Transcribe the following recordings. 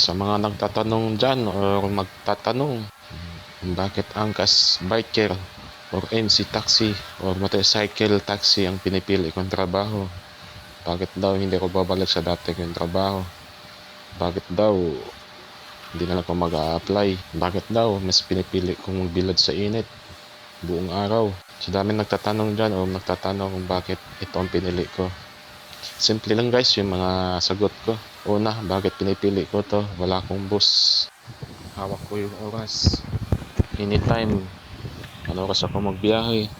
Sa mga nagtatanong dyan or magtatanong, bakit angkas biker or MC taxi or motorcycle taxi ang pinipili kong trabaho? Bakit daw hindi ko babalik sa dati kong trabaho? Bakit daw hindi na lang ako mag apply Bakit daw mas pinipili kong magbilad sa init buong araw? So dami nagtatanong dyan o nagtatanong kung bakit ito ang pinili ko. Simple lang guys yung mga sagot ko. Una, bakit pinipili ko to? Wala akong bus. Hawak ko yung oras. Anytime, ano oras ako magbiyahe.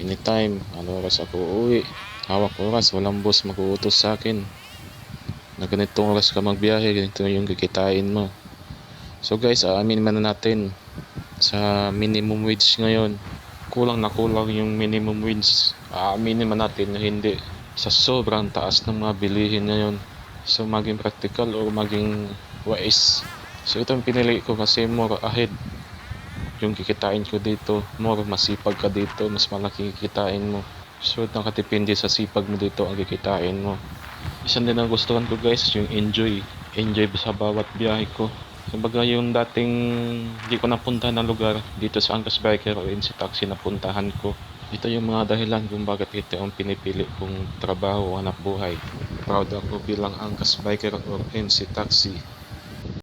Anytime, ano oras ako uuwi. Hawak oras, walang bus mag-uutos sa akin. Na ganitong oras ka magbiyahe, ganito yung kikitain mo. So guys, aamin man natin sa minimum wage ngayon. Kulang na kulang yung minimum wage. Aaminin man natin na hindi sa sobrang taas ng mga bilihin ngayon. So maging practical o maging wise. So ito ang pinili ko kasi more ahead yung kikitain ko dito. More masipag ka dito, mas malaki kikitain mo. So nakatipindi sa sipag mo dito ang kikitain mo. Isa din ang gustuhan ko guys, yung enjoy. Enjoy sa bawat biyahe ko. Kumbaga yung dating hindi ko napunta na lugar dito sa Angkas Biker o NC Taxi napuntahan ko. Ito yung mga dahilan kung bakit ito ang pinipili kong trabaho hanap buhay. Proud ako bilang Angkas Biker o NC Taxi